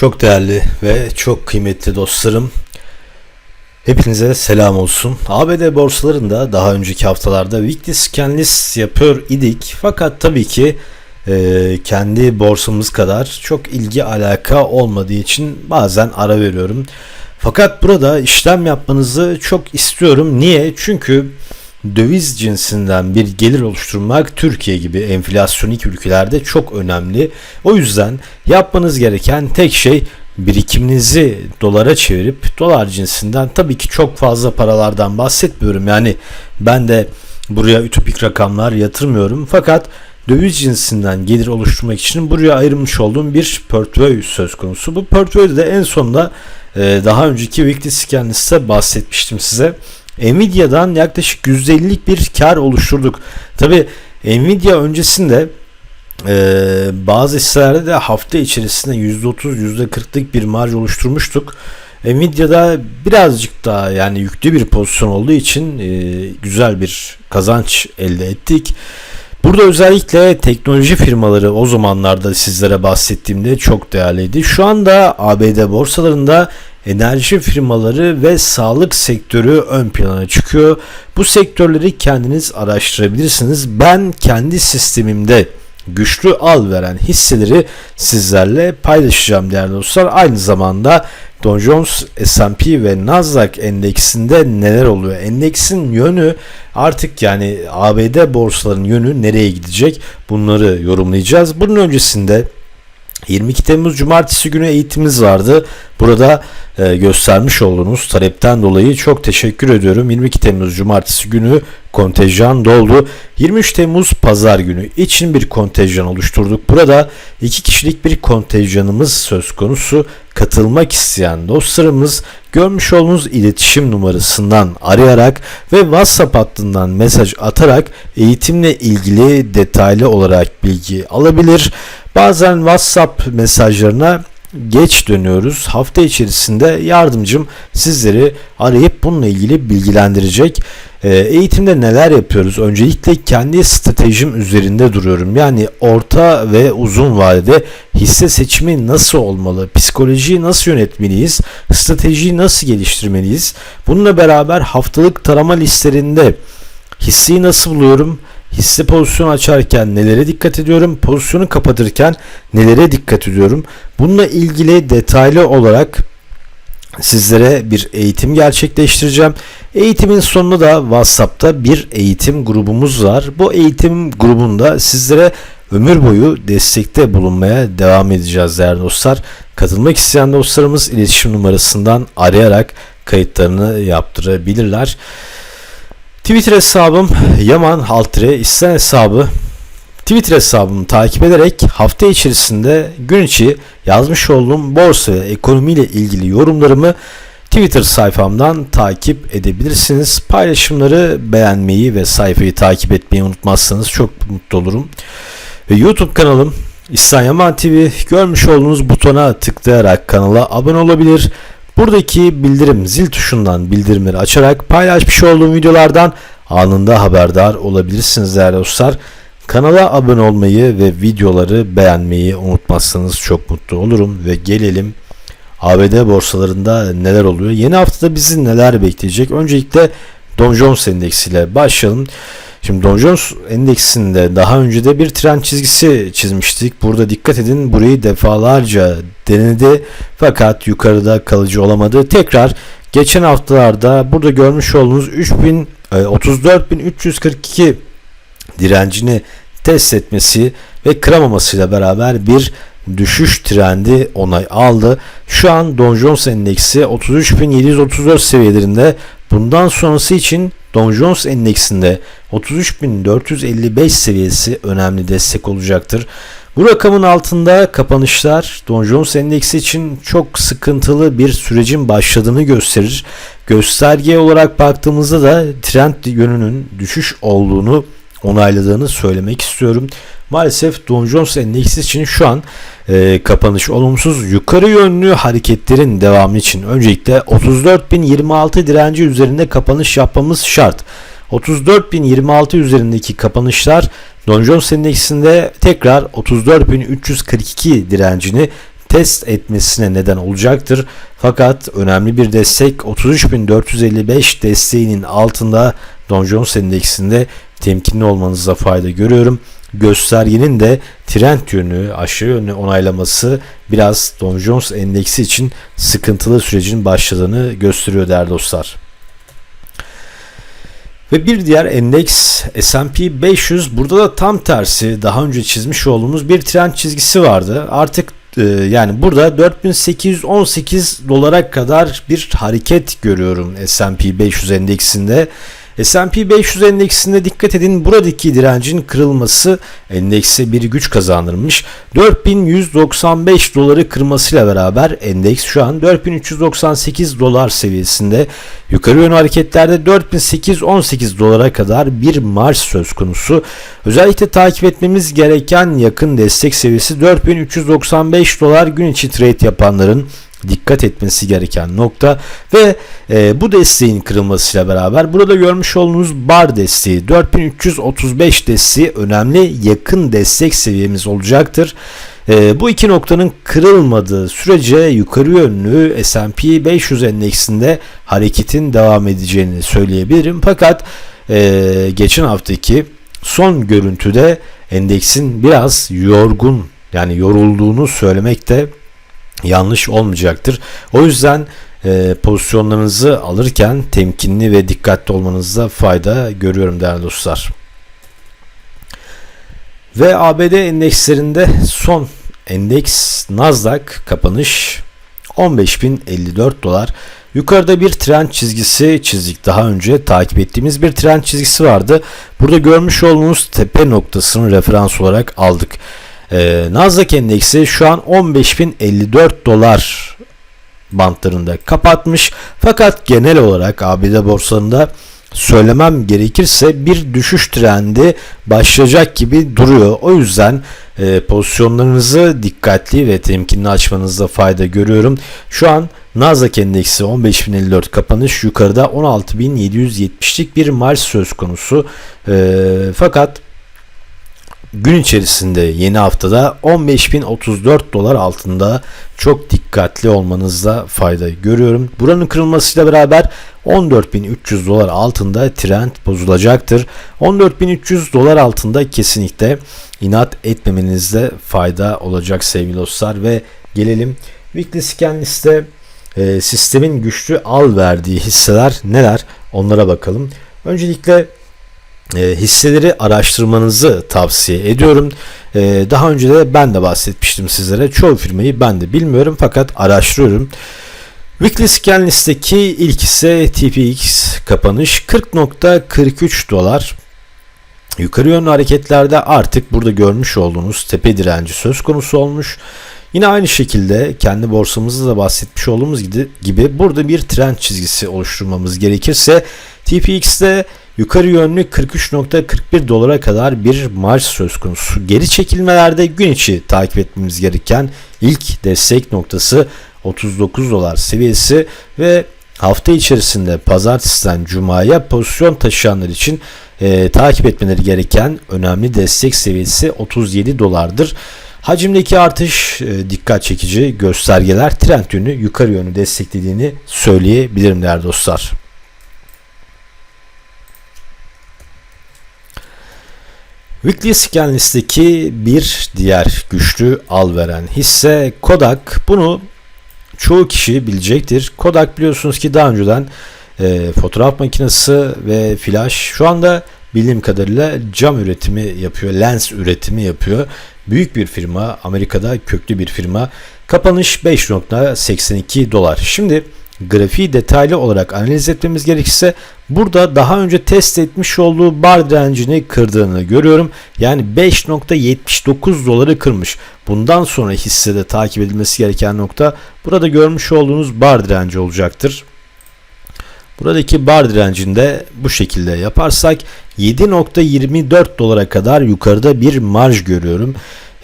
Çok değerli ve çok kıymetli dostlarım. Hepinize selam olsun. ABD borsalarında daha önceki haftalarda weekly scan list yapıyor idik. Fakat tabii ki e, kendi borsamız kadar çok ilgi alaka olmadığı için bazen ara veriyorum. Fakat burada işlem yapmanızı çok istiyorum. Niye? Çünkü döviz cinsinden bir gelir oluşturmak Türkiye gibi enflasyonik ülkelerde çok önemli. O yüzden yapmanız gereken tek şey birikiminizi dolara çevirip dolar cinsinden tabii ki çok fazla paralardan bahsetmiyorum. Yani ben de buraya ütopik rakamlar yatırmıyorum fakat döviz cinsinden gelir oluşturmak için buraya ayrılmış olduğum bir portföy söz konusu. Bu portföyde de en sonunda e, daha önceki weekly scan bahsetmiştim size. Nvidia'dan yaklaşık %50'lik bir kar oluşturduk. Tabi Nvidia öncesinde e, bazı hisselerde de hafta içerisinde %30 %40'lık bir marj oluşturmuştuk. Nvidia'da birazcık daha yani yüklü bir pozisyon olduğu için e, güzel bir kazanç elde ettik. Burada özellikle teknoloji firmaları o zamanlarda sizlere bahsettiğimde çok değerliydi. Şu anda ABD borsalarında enerji firmaları ve sağlık sektörü ön plana çıkıyor. Bu sektörleri kendiniz araştırabilirsiniz. Ben kendi sistemimde güçlü al veren hisseleri sizlerle paylaşacağım değerli dostlar. Aynı zamanda Dow Jones, S&P ve Nasdaq endeksinde neler oluyor? Endeksin yönü artık yani ABD borsalarının yönü nereye gidecek? Bunları yorumlayacağız. Bunun öncesinde 22 Temmuz Cumartesi günü eğitimimiz vardı. Burada e, göstermiş olduğunuz talepten dolayı çok teşekkür ediyorum. 22 Temmuz Cumartesi günü kontenjan doldu. 23 Temmuz Pazar günü için bir kontenjan oluşturduk. Burada iki kişilik bir kontenjanımız söz konusu. Katılmak isteyen dostlarımız görmüş olduğunuz iletişim numarasından arayarak ve WhatsApp hattından mesaj atarak eğitimle ilgili detaylı olarak bilgi alabilir. Bazen WhatsApp mesajlarına geç dönüyoruz. Hafta içerisinde yardımcım sizleri arayıp bununla ilgili bilgilendirecek. E, eğitimde neler yapıyoruz? Öncelikle kendi stratejim üzerinde duruyorum. Yani orta ve uzun vadede hisse seçimi nasıl olmalı? Psikolojiyi nasıl yönetmeliyiz? Stratejiyi nasıl geliştirmeliyiz? Bununla beraber haftalık tarama listelerinde hisseyi nasıl buluyorum? Hisse pozisyonu açarken nelere dikkat ediyorum, pozisyonu kapatırken nelere dikkat ediyorum. Bununla ilgili detaylı olarak sizlere bir eğitim gerçekleştireceğim. Eğitimin sonunda da WhatsApp'ta bir eğitim grubumuz var. Bu eğitim grubunda sizlere ömür boyu destekte bulunmaya devam edeceğiz değerli dostlar. Katılmak isteyen dostlarımız iletişim numarasından arayarak kayıtlarını yaptırabilirler. Twitter hesabım Yaman Haltire İslam hesabı Twitter hesabımı takip ederek hafta içerisinde gün içi yazmış olduğum borsa ve ekonomiyle ilgili yorumlarımı Twitter sayfamdan takip edebilirsiniz. Paylaşımları beğenmeyi ve sayfayı takip etmeyi unutmazsanız çok mutlu olurum. Ve YouTube kanalım İhsan Yaman TV görmüş olduğunuz butona tıklayarak kanala abone olabilir. Buradaki bildirim zil tuşundan bildirimleri açarak paylaşmış olduğum videolardan anında haberdar olabilirsiniz değerli dostlar. Kanala abone olmayı ve videoları beğenmeyi unutmazsanız çok mutlu olurum ve gelelim ABD borsalarında neler oluyor? Yeni haftada bizi neler bekleyecek? Öncelikle Dow Jones Endeksi ile başlayalım. Şimdi Dow Jones endeksinde daha önce de bir trend çizgisi çizmiştik. Burada dikkat edin burayı defalarca denedi fakat yukarıda kalıcı olamadı. Tekrar geçen haftalarda burada görmüş olduğunuz 3000 34342 e, direncini test etmesi ve kıramamasıyla beraber bir düşüş trendi onay aldı. Şu an Dow Jones endeksi 33.734 seviyelerinde. Bundan sonrası için Dow Jones endeksinde 33.455 seviyesi önemli destek olacaktır. Bu rakamın altında kapanışlar Dow Jones endeksi için çok sıkıntılı bir sürecin başladığını gösterir. Gösterge olarak baktığımızda da trend yönünün düşüş olduğunu onayladığını söylemek istiyorum. Maalesef Dow Jones endeksi için şu an e, kapanış olumsuz yukarı yönlü hareketlerin devamı için öncelikle 34.026 direnci üzerinde kapanış yapmamız şart. 34.026 üzerindeki kapanışlar Dow Jones endeksinde tekrar 34.342 direncini test etmesine neden olacaktır. Fakat önemli bir destek 33.455 desteğinin altında Dow Jones endeksinde temkinli olmanıza fayda görüyorum. Göstergenin de trend yönü aşağı yönlü onaylaması biraz Dow Jones endeksi için sıkıntılı sürecin başladığını gösteriyor değerli dostlar. Ve bir diğer endeks S&P 500 burada da tam tersi daha önce çizmiş olduğumuz bir trend çizgisi vardı. Artık e, yani burada 4818 dolara kadar bir hareket görüyorum S&P 500 endeksinde. S&P 500 endeksinde dikkat edin buradaki direncin kırılması endekse bir güç kazandırmış. 4195 doları kırmasıyla beraber endeks şu an 4398 dolar seviyesinde. Yukarı yönlü hareketlerde 4818 dolara kadar bir marş söz konusu. Özellikle takip etmemiz gereken yakın destek seviyesi 4395 dolar gün içi trade yapanların dikkat etmesi gereken nokta ve e, bu desteğin kırılmasıyla beraber burada görmüş olduğunuz bar desteği 4335 desteği önemli yakın destek seviyemiz olacaktır. E, bu iki noktanın kırılmadığı sürece yukarı yönlü S&P 500 endeksinde hareketin devam edeceğini söyleyebilirim. Fakat e, geçen haftaki son görüntüde endeksin biraz yorgun yani yorulduğunu söylemekte yanlış olmayacaktır. O yüzden e, pozisyonlarınızı alırken temkinli ve dikkatli olmanızda fayda görüyorum değerli dostlar. Ve ABD endekslerinde son endeks Nasdaq kapanış 15.054 dolar. Yukarıda bir trend çizgisi çizdik. Daha önce takip ettiğimiz bir trend çizgisi vardı. Burada görmüş olduğunuz tepe noktasını referans olarak aldık. Ee, Nasdaq endeksi şu an 15.054 dolar bantlarında kapatmış. Fakat genel olarak ABD borsalarında söylemem gerekirse bir düşüş trendi başlayacak gibi duruyor. O yüzden e, pozisyonlarınızı dikkatli ve temkinli açmanızda fayda görüyorum. Şu an Nasdaq endeksi 15.054 kapanış yukarıda 16.770'lik bir marş söz konusu. E, fakat gün içerisinde yeni haftada 15.034 dolar altında çok dikkatli olmanızda fayda görüyorum. Buranın kırılmasıyla beraber 14.300 dolar altında trend bozulacaktır. 14.300 dolar altında kesinlikle inat etmemenizde fayda olacak sevgili dostlar ve gelelim Weekly Scan liste e, sistemin güçlü al verdiği hisseler neler onlara bakalım. Öncelikle hisseleri araştırmanızı tavsiye ediyorum. E, daha önce de ben de bahsetmiştim sizlere. Çoğu firmayı ben de bilmiyorum fakat araştırıyorum. Weekly Scan listeki ilk ise TPX kapanış 40.43 dolar. Yukarı yönlü hareketlerde artık burada görmüş olduğunuz tepe direnci söz konusu olmuş. Yine aynı şekilde kendi borsamızda da bahsetmiş olduğumuz gibi burada bir trend çizgisi oluşturmamız gerekirse TPX'te yukarı yönlü 43.41 dolara kadar bir marş söz konusu. Geri çekilmelerde gün içi takip etmemiz gereken ilk destek noktası 39 dolar seviyesi ve hafta içerisinde pazartesiden cumaya pozisyon taşıyanlar için e, takip etmeleri gereken önemli destek seviyesi 37 dolardır. Hacimdeki artış e, dikkat çekici göstergeler trend yönü yukarı yönü desteklediğini söyleyebilirim değerli dostlar. Weekly Scan listeki bir diğer güçlü al veren hisse Kodak. Bunu çoğu kişi bilecektir. Kodak biliyorsunuz ki daha önceden e, fotoğraf makinesi ve flash şu anda bildiğim kadarıyla cam üretimi yapıyor, lens üretimi yapıyor. Büyük bir firma, Amerika'da köklü bir firma. Kapanış 5.82 dolar. Şimdi grafiği detaylı olarak analiz etmemiz gerekirse burada daha önce test etmiş olduğu bar direncini kırdığını görüyorum. Yani 5.79 doları kırmış. Bundan sonra hissede takip edilmesi gereken nokta burada görmüş olduğunuz bar direnci olacaktır. Buradaki bar direncinde bu şekilde yaparsak 7.24 dolara kadar yukarıda bir marj görüyorum.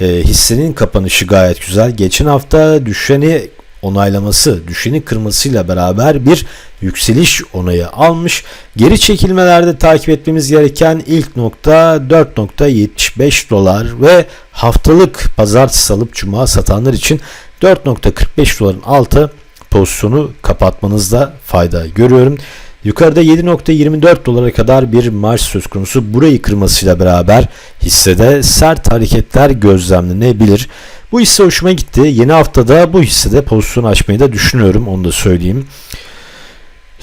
E, hissenin kapanışı gayet güzel. Geçen hafta düşeni onaylaması, düşeni kırmasıyla beraber bir yükseliş onayı almış. Geri çekilmelerde takip etmemiz gereken ilk nokta 4.75 dolar ve haftalık pazartesi alıp cuma satanlar için 4.45 doların altı pozisyonu kapatmanızda fayda görüyorum. Yukarıda 7.24 dolara kadar bir marş söz konusu. Burayı kırmasıyla beraber hissede sert hareketler gözlemlenebilir. Bu hisse hoşuma gitti. Yeni haftada bu hissede pozisyon açmayı da düşünüyorum. Onu da söyleyeyim.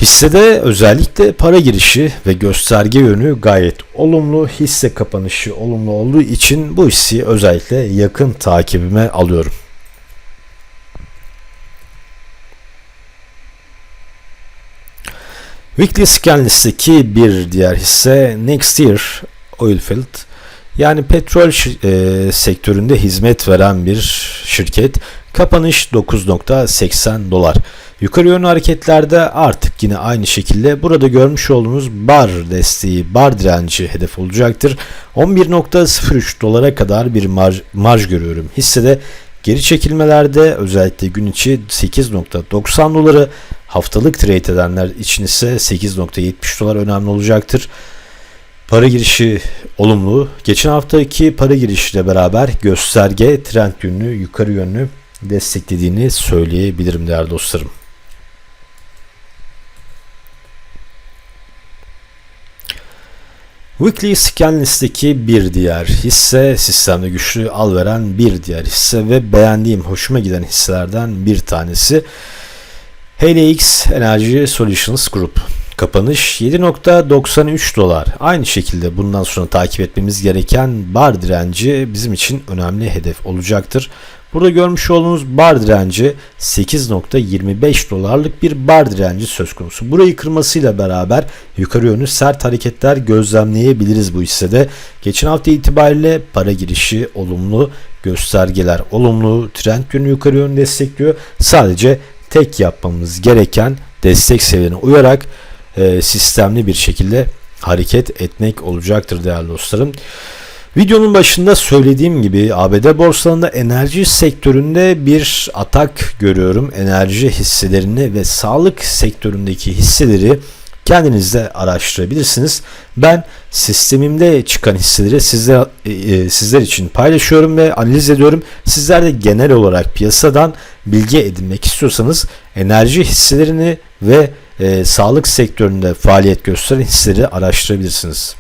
Hissede özellikle para girişi ve gösterge yönü gayet olumlu. Hisse kapanışı olumlu olduğu için bu hisseyi özellikle yakın takibime alıyorum. Weekly scan listeki bir diğer hisse Next Year Oilfield. Yani petrol e, sektöründe hizmet veren bir şirket. Kapanış 9.80 dolar. Yukarı yönlü hareketlerde artık yine aynı şekilde burada görmüş olduğunuz bar desteği, bar direnci hedef olacaktır. 11.03 dolara kadar bir marj, marj görüyorum. Hissede geri çekilmelerde özellikle gün içi 8.90 doları haftalık trade edenler için ise 8.70 dolar önemli olacaktır. Para girişi olumlu. Geçen haftaki para girişiyle beraber gösterge trend yönlü yukarı yönlü desteklediğini söyleyebilirim değerli dostlarım. Weekly scan listeki bir diğer hisse sistemde güçlü al veren bir diğer hisse ve beğendiğim hoşuma giden hisselerden bir tanesi HLX Energy Solutions Group. Kapanış 7.93 dolar. Aynı şekilde bundan sonra takip etmemiz gereken bar direnci bizim için önemli hedef olacaktır. Burada görmüş olduğunuz bar direnci 8.25 dolarlık bir bar direnci söz konusu. Burayı kırmasıyla beraber yukarı yönlü sert hareketler gözlemleyebiliriz bu hissede. Geçen hafta itibariyle para girişi olumlu, göstergeler olumlu, trend yönü yukarı yönlü destekliyor. Sadece tek yapmamız gereken destek seviyene uyarak e, sistemli bir şekilde hareket etmek olacaktır değerli dostlarım. Videonun başında söylediğim gibi ABD borsalarında enerji sektöründe bir atak görüyorum. Enerji hisselerini ve sağlık sektöründeki hisseleri kendinizde araştırabilirsiniz. Ben sistemimde çıkan hisseleri sizler, e, e, sizler için paylaşıyorum ve analiz ediyorum. Sizler de genel olarak piyasadan bilgi edinmek istiyorsanız enerji hisselerini ve e, sağlık sektöründe faaliyet gösteren hisseleri araştırabilirsiniz.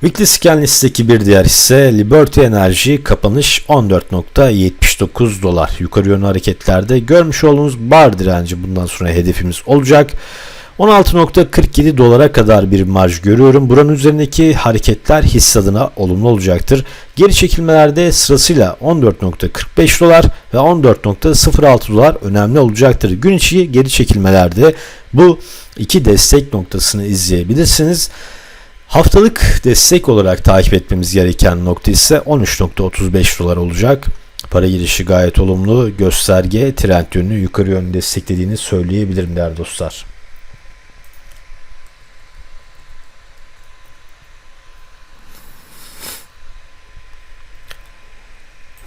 Weekly Scan listedeki bir diğer hisse Liberty Enerji kapanış 14.79 dolar. Yukarı yönlü hareketlerde görmüş olduğunuz bar direnci bundan sonra hedefimiz olacak. 16.47 dolara kadar bir marj görüyorum. Buranın üzerindeki hareketler hisse adına olumlu olacaktır. Geri çekilmelerde sırasıyla 14.45 dolar ve 14.06 dolar önemli olacaktır. Gün içi geri çekilmelerde bu iki destek noktasını izleyebilirsiniz. Haftalık destek olarak takip etmemiz gereken nokta ise 13.35 dolar olacak. Para girişi gayet olumlu. Gösterge trend yönünü yukarı yönlü desteklediğini söyleyebilirim değerli dostlar.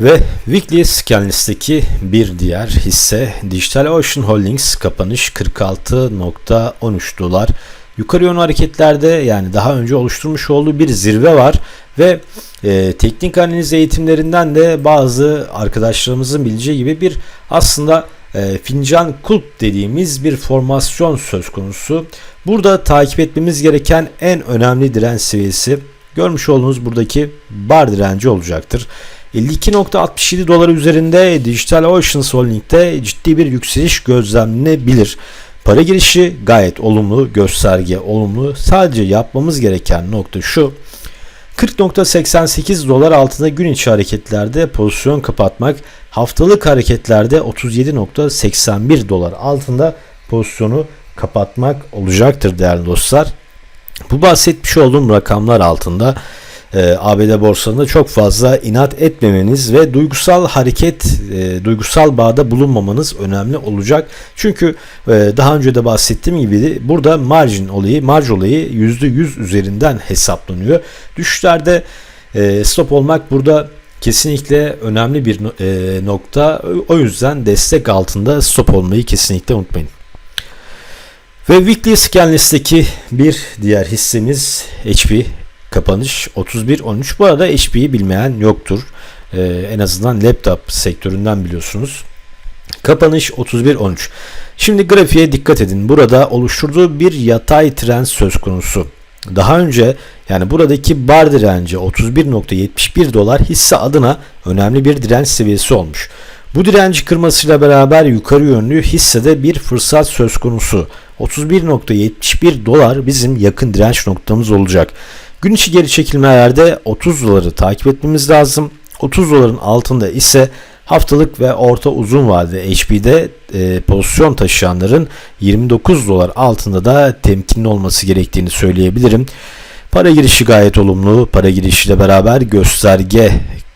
Ve Weekly Scan listeki bir diğer hisse Digital Ocean Holdings kapanış 46.13 dolar. Yukarı yönlü hareketlerde yani daha önce oluşturmuş olduğu bir zirve var ve e, teknik analiz eğitimlerinden de bazı arkadaşlarımızın bileceği gibi bir aslında e, fincan kulp dediğimiz bir formasyon söz konusu. Burada takip etmemiz gereken en önemli direnç seviyesi görmüş olduğunuz buradaki bar direnci olacaktır. 52.67 dolar üzerinde Digital Oceans Holding'de ciddi bir yükseliş gözlemlenebilir. Para girişi gayet olumlu, gösterge olumlu. Sadece yapmamız gereken nokta şu. 40.88 dolar altında gün içi hareketlerde pozisyon kapatmak, haftalık hareketlerde 37.81 dolar altında pozisyonu kapatmak olacaktır değerli dostlar. Bu bahsetmiş olduğum rakamlar altında e, ee, ABD borsalarında çok fazla inat etmemeniz ve duygusal hareket, e, duygusal bağda bulunmamanız önemli olacak. Çünkü e, daha önce de bahsettiğim gibi burada margin olayı, marj olayı %100 üzerinden hesaplanıyor. Düşüşlerde e, stop olmak burada kesinlikle önemli bir e, nokta. O yüzden destek altında stop olmayı kesinlikle unutmayın. Ve Weekly Scan listeki bir diğer hissemiz HP. Kapanış 31-13. Bu arada HP'yi bilmeyen yoktur. Ee, en azından laptop sektöründen biliyorsunuz. Kapanış 31.13. Şimdi grafiğe dikkat edin. Burada oluşturduğu bir yatay trend söz konusu. Daha önce yani buradaki bar direnci 31.71 dolar hisse adına önemli bir direnç seviyesi olmuş. Bu direnci kırmasıyla beraber yukarı yönlü hissede bir fırsat söz konusu. 31.71 dolar bizim yakın direnç noktamız olacak. Gün içi geri çekilmelerde 30 doları takip etmemiz lazım. 30 doların altında ise haftalık ve orta uzun vadede HP'de e, pozisyon taşıyanların 29 dolar altında da temkinli olması gerektiğini söyleyebilirim. Para girişi gayet olumlu. Para girişiyle beraber gösterge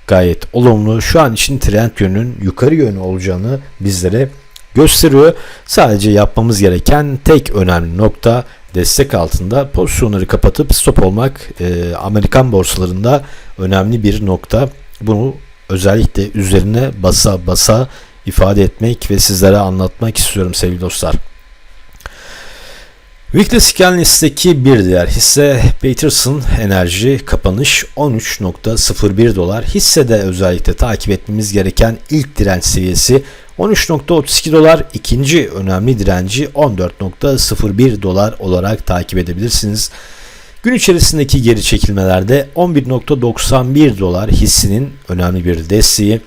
gayet olumlu. Şu an için trend yönünün yukarı yönü olacağını bizlere gösteriyor. Sadece yapmamız gereken tek önemli nokta destek altında pozisyonları kapatıp stop olmak e, Amerikan borsalarında önemli bir nokta. Bunu özellikle üzerine basa basa ifade etmek ve sizlere anlatmak istiyorum sevgili dostlar. Weekly scan listedeki bir diğer hisse Peterson Enerji kapanış 13.01 dolar. Hissede özellikle takip etmemiz gereken ilk direnç seviyesi 13.32 dolar. ikinci önemli direnci 14.01 dolar olarak takip edebilirsiniz. Gün içerisindeki geri çekilmelerde 11.91 dolar hissinin önemli bir desteği.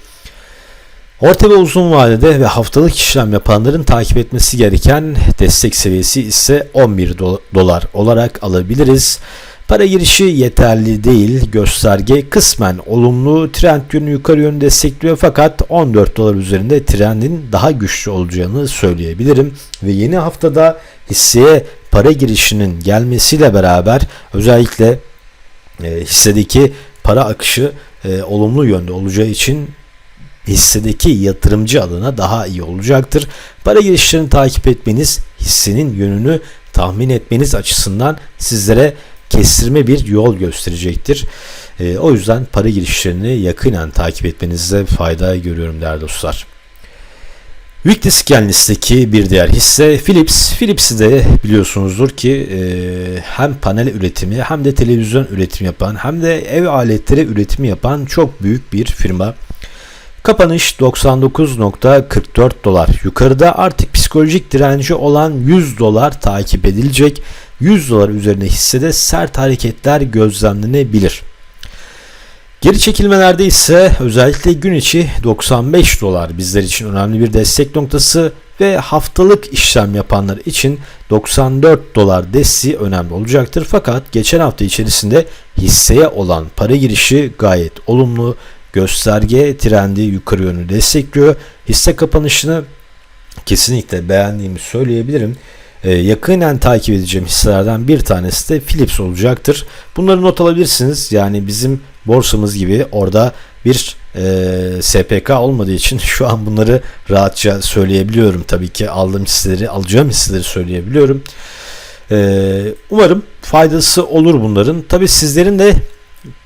Orta ve uzun vadede ve haftalık işlem yapanların takip etmesi gereken destek seviyesi ise 11 dolar olarak alabiliriz. Para girişi yeterli değil. Gösterge kısmen olumlu trend yönü yukarı yönü destekliyor fakat 14 dolar üzerinde trendin daha güçlü olacağını söyleyebilirim. Ve yeni haftada hisseye para girişinin gelmesiyle beraber özellikle e, hissedeki para akışı e, olumlu yönde olacağı için hissedeki yatırımcı adına daha iyi olacaktır. Para girişlerini takip etmeniz hissenin yönünü tahmin etmeniz açısından sizlere kestirme bir yol gösterecektir. E, o yüzden para girişlerini yakinen takip etmenizde fayda görüyorum değerli dostlar. Scan listeki bir diğer hisse Philips. Philips'i de biliyorsunuzdur ki e, hem panel üretimi hem de televizyon üretimi yapan hem de ev aletleri üretimi yapan çok büyük bir firma. Kapanış 99.44 dolar. Yukarıda artık psikolojik direnci olan 100 dolar takip edilecek. 100 dolar üzerine hissede sert hareketler gözlemlenebilir. Geri çekilmelerde ise özellikle gün içi 95 dolar bizler için önemli bir destek noktası ve haftalık işlem yapanlar için 94 dolar desteği önemli olacaktır. Fakat geçen hafta içerisinde hisseye olan para girişi gayet olumlu. Gösterge trendi yukarı yönlü destekliyor. Hisse kapanışını kesinlikle beğendiğimi söyleyebilirim. Ee, yakinen takip edeceğim hisselerden bir tanesi de Philips olacaktır. Bunları not alabilirsiniz. Yani bizim borsamız gibi orada bir e, SPK olmadığı için şu an bunları rahatça söyleyebiliyorum. Tabii ki aldığım hisseleri, alacağım hisseleri söyleyebiliyorum. E, umarım faydası olur bunların. Tabii sizlerin de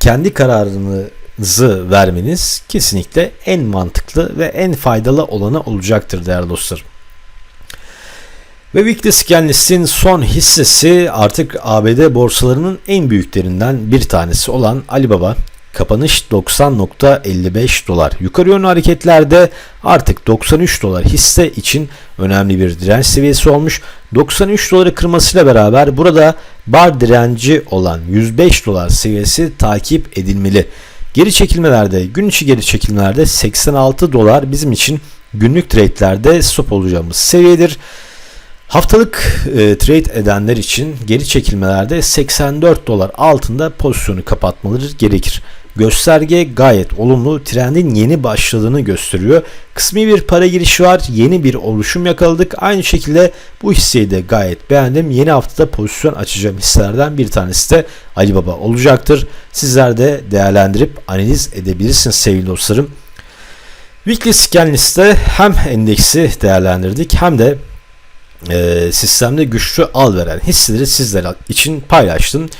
kendi kararınızı vermeniz kesinlikle en mantıklı ve en faydalı olanı olacaktır değerli dostlarım. Ve Weekly Scan List'in son hissesi artık ABD borsalarının en büyüklerinden bir tanesi olan Alibaba. Kapanış 90.55 dolar. Yukarı yönlü hareketlerde artık 93 dolar hisse için önemli bir direnç seviyesi olmuş. 93 doları kırmasıyla beraber burada bar direnci olan 105 dolar seviyesi takip edilmeli. Geri çekilmelerde, gün içi geri çekilmelerde 86 dolar bizim için günlük trade'lerde stop olacağımız seviyedir. Haftalık e, trade edenler için geri çekilmelerde 84 dolar altında pozisyonu kapatmaları gerekir. Gösterge gayet olumlu. Trendin yeni başladığını gösteriyor. Kısmi bir para girişi var. Yeni bir oluşum yakaladık. Aynı şekilde bu hisseyi de gayet beğendim. Yeni haftada pozisyon açacağım hisselerden bir tanesi de Alibaba olacaktır. Sizler de değerlendirip analiz edebilirsiniz sevgili dostlarım. Weekly Scan liste hem endeksi değerlendirdik hem de e, sistemde güçlü al veren hisseleri sizler için paylaştım.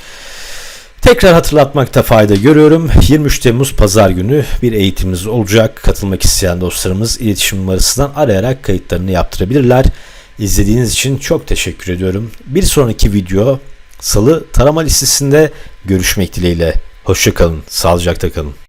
Tekrar hatırlatmakta fayda görüyorum. 23 Temmuz Pazar günü bir eğitimimiz olacak. Katılmak isteyen dostlarımız iletişim numarasından arayarak kayıtlarını yaptırabilirler. İzlediğiniz için çok teşekkür ediyorum. Bir sonraki video Salı tarama listesinde görüşmek dileğiyle. Hoşçakalın, sağlıcakla kalın.